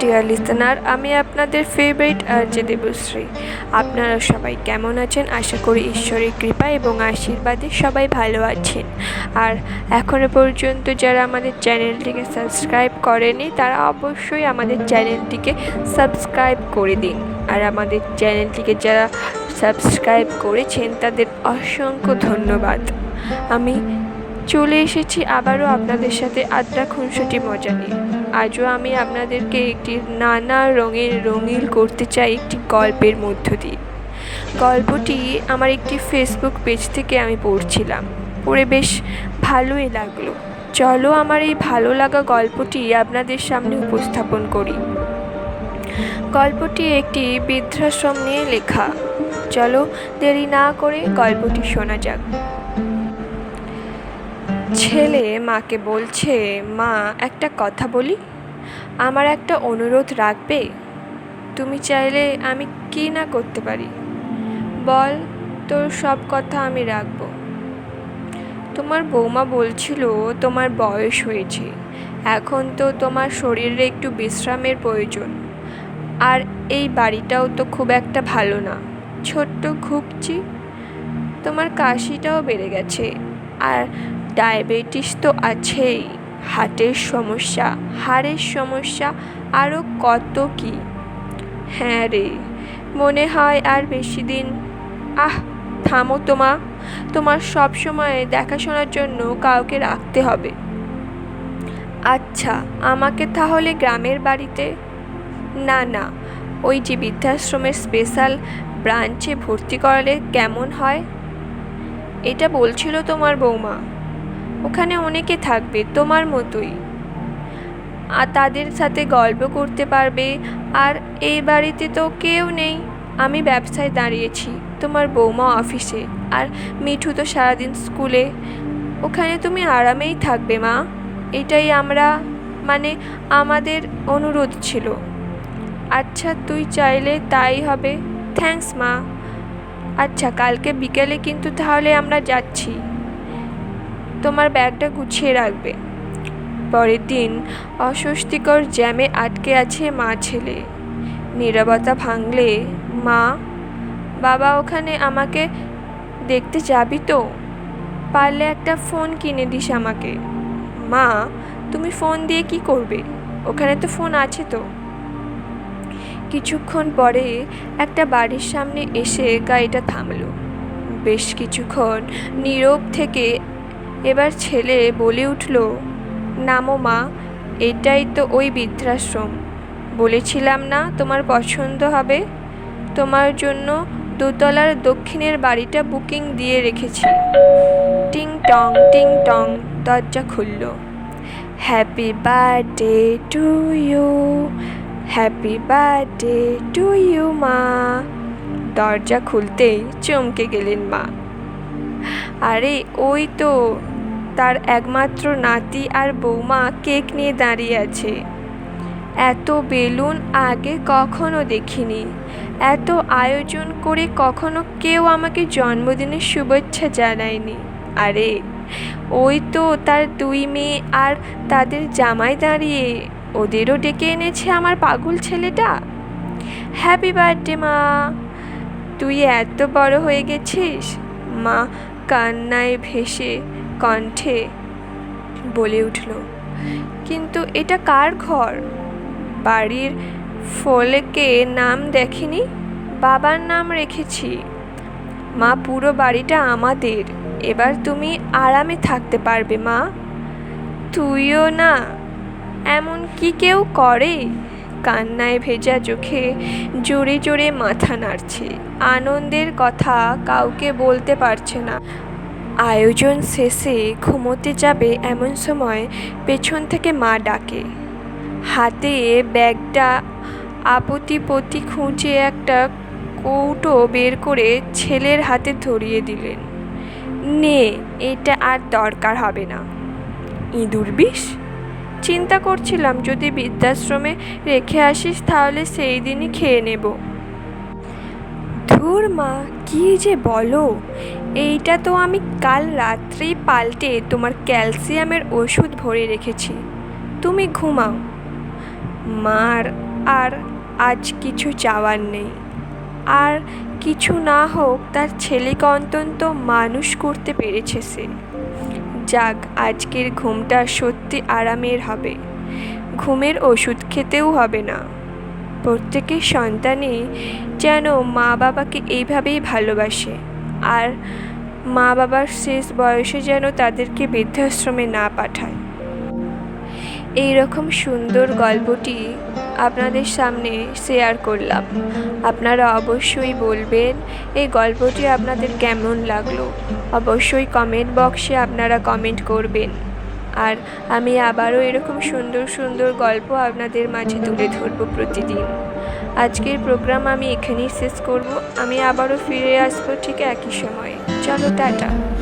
Deer listener, আমি আপনাদের favourite RJ Debashree. আপনারা সবাই কেমন আছেন? আশা করি ঈশ্বরের কৃপা এবং আশীর্বাদে সবাই ভালো আছেন। আর এখনও পর্যন্ত যারা আমাদের চ্যানেলটিকে সাবস্ক্রাইব করেনি, তারা অবশ্যই আমাদের চ্যানেলটিকে সাবস্ক্রাইব করে দিন। আর আমাদের চ্যানেলটিকে যারা সাবস্ক্রাইব করেছেন, তাদের অসংখ্য ধন্যবাদ। আমি চলে এসেছি আবারও আপনাদের সাথে আড্ডা খুনসুটি মজা নিয়ে। আজও আমি আপনাদেরকে একটি নানা রঙের রঙিল করতে চাই একটি গল্পের মধ্য দিয়ে। গল্পটি আমার একটি ফেসবুক পেজ থেকে আমি পড়ছিলাম। পড়ে বেশ ভালোই লাগল। চলো আমার এই ভালো লাগা গল্পটি আপনাদের সামনে উপস্থাপন করি। গল্পটি একটি বৃদ্ধাশ্রম নিয়ে লেখা। চলো দেরি না করে গল্পটি শোনা যাক। ছেলে মাকে বলছে, মা, একটা কথা বলি। আমার একটা অনুরোধ রাখবে। তুমি চাইলে আমি কি না করতে পারি? বল, তোর সব কথা আমি রাখব। তোমার বৌমা বলছিল, তোমার বয়স হয়েছে। এখন তো তোমার শরীরে একটু বিশ্রামের প্রয়োজন। আর এই বাড়িটাও তো খুব একটা ভালো না। ছোট্ট ঘুপচি তোমার কাশিটাও বেড়ে গেছে। আর ডায়াবেটিস তো আছেই, হার্টের সমস্যা, হাড়ের সমস্যা আরও কত কি? হ্যাঁ রে, মনে হয় আর বেশি দিন। আহ, থামো তোমা তোমার সব সময় দেখাশোনার জন্য কাউকে রাখতে হবে। আচ্ছা আমাকে তাহলে গ্রামের বাড়িতে? না না, ওই যে বৃদ্ধাশ্রমের স্পেশাল ব্রাঞ্চে ভর্তি করালে কেমন হয়? এটা বলছিল তোমার বৌমা। ওখানে অনেকে থাকবে, তোমার মতোই। আর তাদের সাথে গল্প করতে পারবে, আর এই বাড়িতে তো কেউ নেই। আমি ব্যবসায় দাঁড়িয়েছি, তোমার বৌমা অফিসে, আর মিঠু তো সারাদিন স্কুলে। ওখানে তুমি আরামেই থাকবে, মা। এটাই আমরা মানে আমাদের অনুরোধ ছিল। আচ্ছা তুই চাইলে তাই হবে। থ্যাঙ্কস, মা। আচ্ছা কালকে বিকেলে কিন্তু তাহলে আমরা যাচ্ছি। তোমার ব্যাগটা গুছিয়ে রাখবে। পরের দিন অস্বস্তিকর জ্যামে আটকে আছে মা ছেলে। নীরবতা ভাঙলে, মা, বাবা ওখানে আমাকে দেখতে যাবি তো? পারলে একটা ফোন কিনে দিস আমাকে। মা, তুমি ফোন দিয়ে কি করবে? ওখানে তো ফোন আছে তো? কিছুক্ষণ পরে একটা বাড়ির সামনে এসে গাড়িটা থামলো। বেশ কিছুক্ষণ নীরব থেকে এবার ছেলে বলে উঠল, নামো মা, এটাই তো ওই বৃদ্ধাশ্রম। বলেছিলাম না তোমার পছন্দ হবে? তোমার জন্য দোতলার দক্ষিণের বাড়িটা বুকিং দিয়ে রেখেছি। টিং টং টিং টং, দরজা খুলল। Happy birthday to you, happy birthday to you মা। দরজা খুলতেই চমকে গেলেন মা। আরে, ওই তো তার একমাত্র নাতি আর বৌমা কেক নিয়ে দাঁড়িয়ে আছে। এত বেলুন আগে কখনো দেখিনি। এত আয়োজন করে কখনো কেউ আমাকে জন্মদিনের শুভেচ্ছা জানায়নি। আরে, ওই তো তার দুই মেয়ে আর তাদের জামাই দাঁড়িয়ে। ওদেরও ডেকে এনেছে আমার পাগল ছেলেটা। হ্যাপি বার্থডে, মা। তুই এত বড় হয়ে গেছিস। মা কান্নায় ভেসে কণ্ঠে বলে উঠল, কিন্তু এটা কার ঘর? বাড়ির ফলেকে নাম দেখেনি? বাবার নাম রেখেছি। মা, পুরো বাড়িটা আমাদের। এবার তুমি আরামে থাকতে পারবে, মা। তুইও না। এমন কি কেউ করে? কান্নায় ভেজা চোখে জোরে জোরে মাথা নাড়ছে। আনন্দের কথা কাউকে বলতে পারছে না। আয়োজন শেষে ঘুমোতে যাবে এমন সময় পেছন থেকে মা ডাকে। হাতে ব্যাগটা আপত্তিপতি খুঁজে একটা কৌটো বের করে ছেলের হাতে ধরিয়ে দিলেন। নে, এটা আর দরকার হবে না। ইঁদুর বিষ? চিন্তা করছিলাম, যদি বৃদ্ধাশ্রমে রেখে আসিস তাহলে সেই দিনই খেয়ে নেব। ধুর মা, কি যে বলো? এইটা তো আমি কাল রাত্রেই পাল্টে তোমার ক্যালসিয়ামের ওষুধ ভরে রেখেছি। তুমি ঘুমাও। মার, আর আজ কিছু চাওয়ার নেই। আর কিছু না হোক, তার ছেলেকে অন্তত মানুষ করতে পেরেছে সে। যাক, আজকের ঘুমটা সত্যি আরামের হবে। ঘুমের ওষুধ খেতেও হবে না। প্রত্যেকের সন্তানই যেন মা বাবাকে এইভাবেই ভালোবাসে। আর মা বাবার শেষ বয়সে যেন তাদেরকে বৃদ্ধাশ্রমে না পাঠায়। এই রকম সুন্দর গল্পটি আপনাদের সামনে শেয়ার করলাম। আপনারা অবশ্যই বলবেন, এই গল্পটি আপনাদের কেমন লাগল? অবশ্যই কমেন্ট বক্সে আপনারা কমেন্ট করবেন। আর আমি আবারও এরকম সুন্দর সুন্দর গল্প আপনাদের মাঝে তুলে ধরব প্রতিদিন। আজকের প্রোগ্রাম আমি এখানেই শেষ করব। আমি আবারও ফিরে আসব ঠিক একই সময়ে। চলো, টাটা।